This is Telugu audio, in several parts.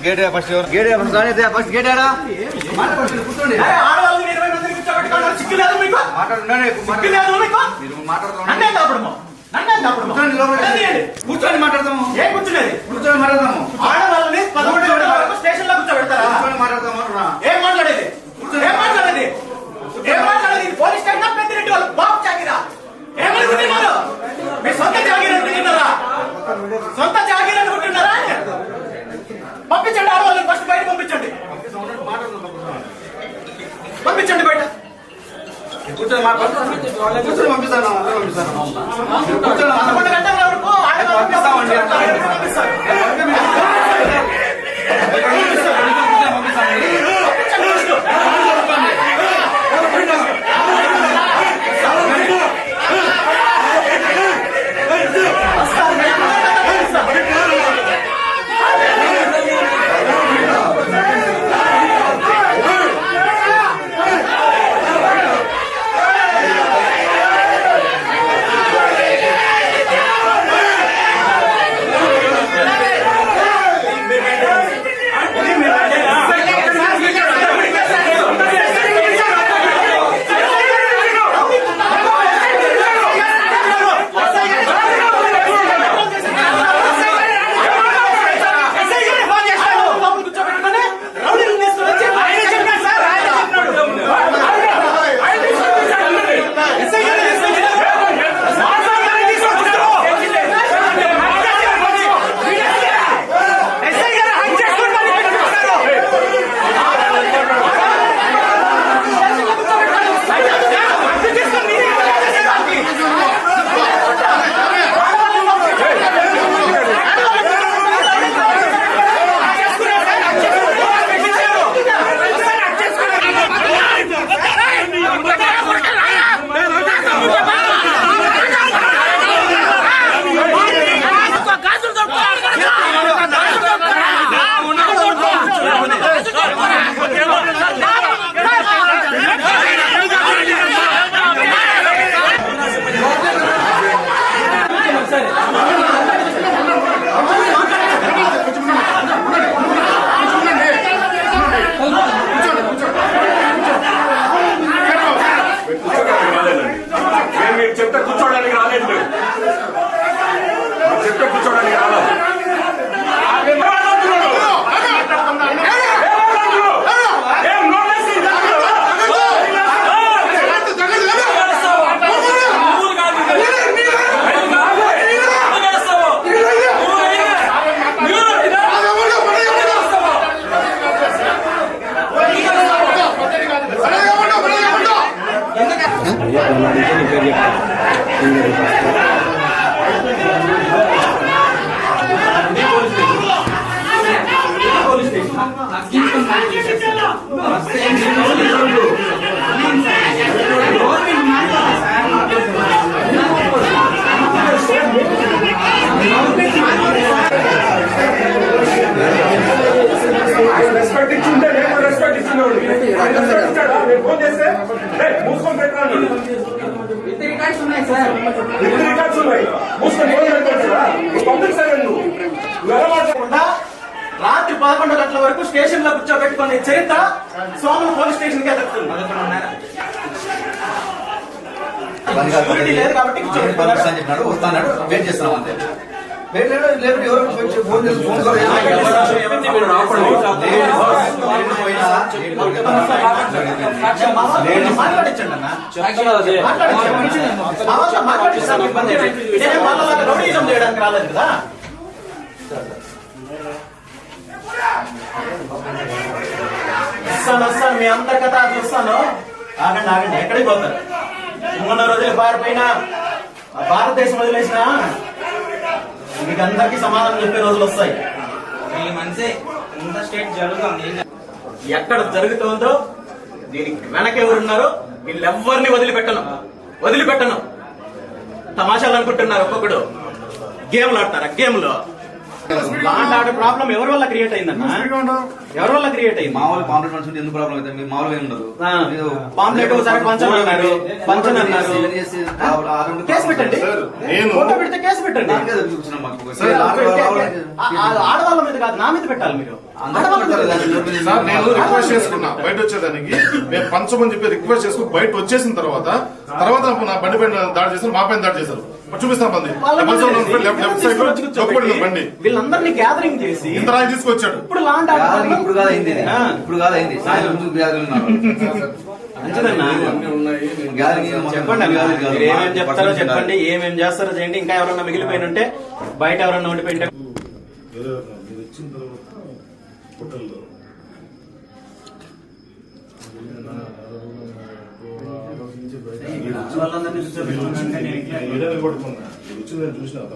Gate first gate first gate కూర్చొని మాట్లాడతాము ఏం కూర్చునేది కూర్చొని మాట్లాడతాము ఆడవాళ్ళని పదకొండు స్టేషన్లో కూర్చోబెడతారా కూర్చొని మాట్లాడతాము ఏం మాట్లాడేది ఏం మాట్లాడేది ఏం మాట్లాడేది ఇది పోలీస్ స్టేషన్ పెద్దిరెడ్డి వాళ్ళు బాబు చాకిరా ఏమనుకుంటున్నారు మీ సొంత జాగీర్ అనుకుంటున్నారా సొంత జాగీర్ అనుకుంటున్నారా పంపించండి ఆడవాళ్ళని ఫస్ట్ బయట పంపించండి పంపించండి బయట కూర్చొని పంపిస్తాను పంపిస్తాను. రెస్పెక్ట్ ఇచ్చింటే నేను కూడా రెస్పెక్ట్ ఇచ్చినోడిని. ఆయన రెస్పెక్ట్ ఇచ్చాడా? నేను ఫోన్ చేస్తే "ఏయ్, మూసుకొని పెట్టరా అన్నాడు. ఇద్దరు రికార్డ్స్ ఉన్నాయి మూసుకొని ఫోన్? నువ్వు పబ్లిక్ సర్వెంట్ రాత్రి పదకొండు గంటల వరకు స్టేషన్లో కూర్చోబెట్టుకునే చరిత్ర సోమల పోలీస్ స్టేషన్కి దక్కుతుంది లేదు కాబట్టి వెయిట్ చేస్తున్నాం అంతే చేయడానికి రాలేదు కదా వస్తాను వస్తాను మీ అందరి కథ చూస్తాను ఆగండి ఆగండి ఎక్కడికి పోతారు మొన్న రోజులు పారిపోయినా భారతదేశం వదిలేసిన మీకు అందరికీ సమాధానం చెప్పే రోజులు వస్తాయి. ఈ మనిషి ఇంత స్టేట్ జరుగుతుంది ఎక్కడ జరుగుతుందో దీనికి వెనక ఎవరున్నారో వీళ్ళెవ్వరిని వదిలిపెట్టను. వదిలిపెట్టను. తమాషాలు అనుకుంటున్నారు ఒక్కొక్కడు. గేమ్లు ఆడతారా? గేమ్లు. ప్రాబ్లం ఎవరి వల్ల క్రియేట్ అయిందన్న? ఎవరి వల్ల క్రియేట్ అయింది మామూలు పాంప్లెట్ మనుషులు ఎందుకు ప్రాబ్లం అయితే మీరు మామూలుగా ఉండదు. పాంప్లెట్ ఒకసారి అన్నారు. పంచని కేసు పెట్టండి. ఫోటో పెడితే కేసు పెట్టండి. ఆడవాళ్ళ మీద కాదు నా మీద పెట్టాలి మీరు. సార్ నేను రిక్వెస్ట్ చేసుకున్నా. బయట వచ్చేదానికి మేము పంచమని చెప్పి రిక్వెస్ట్ చేసుకుని బయట వచ్చేసిన తర్వాత తర్వాత నా బండి పైన దాడి చేశారు మా పైన దాడి చేశారు. మరి చూపిస్తాం బండి. వాళ్ళ మీద పంచం చేసి, లెఫ్ట్ లెఫ్ట్ సైడ్లో తీసుకొచ్చి చొప్పబడింది బండి. వీళ్ళందరినీ గ్యాదరింగ్ చేసి ఇంత రాయి తీసుకొచ్చాడు. ఇప్పుడు లాండ్ గాలి ఆర్డర్ ఇప్పుడు కాదు అయింది. ఇప్పుడు కాదు చెప్పండి అన్న వ్యాధులు కాదు. మీరు ఏమేం చెప్తారో చెప్పండి. ఏమేం చేస్తారో చేయండి. ఇంకా ఎవరన్నా మిగిలిపోయిన ఉంటే బయట ఎవరన్నా ఉండిపోయింటే వాళ్ళందరినీ కొడుకున్నా. చూసిన తర్వాత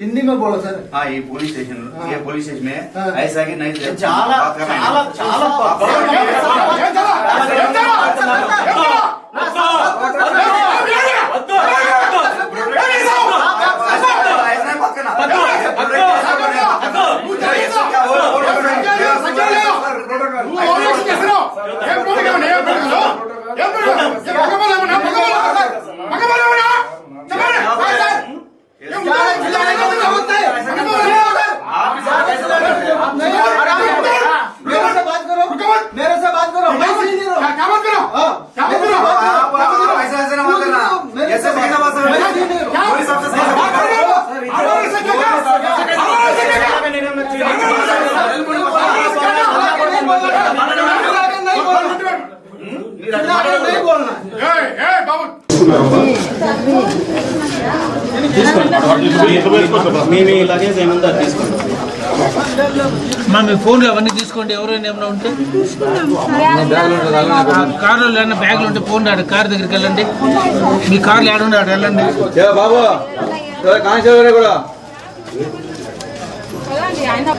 हिंदी में बोलो सर हाँ ये पुलिस स्टेशन ये पुलिस स्टेशन में हाँ। ऐसा कि नहीं చాలా बात कर रहे हैं। చాలా చాలా మీ ఫోన్లు అవన్నీ తీసుకోండి. ఎవరైనా ఏమైనా ఉంటే. కార్లో ఏమైనా బ్యాగులు ఉంటే ఫోన్ ఆడ కార్ దగ్గరికి వెళ్ళండి. మీ కార్లు ఏడుండే ఆడ వెళ్ళండి. బాబు కూడా. ఆయన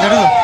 내려줘.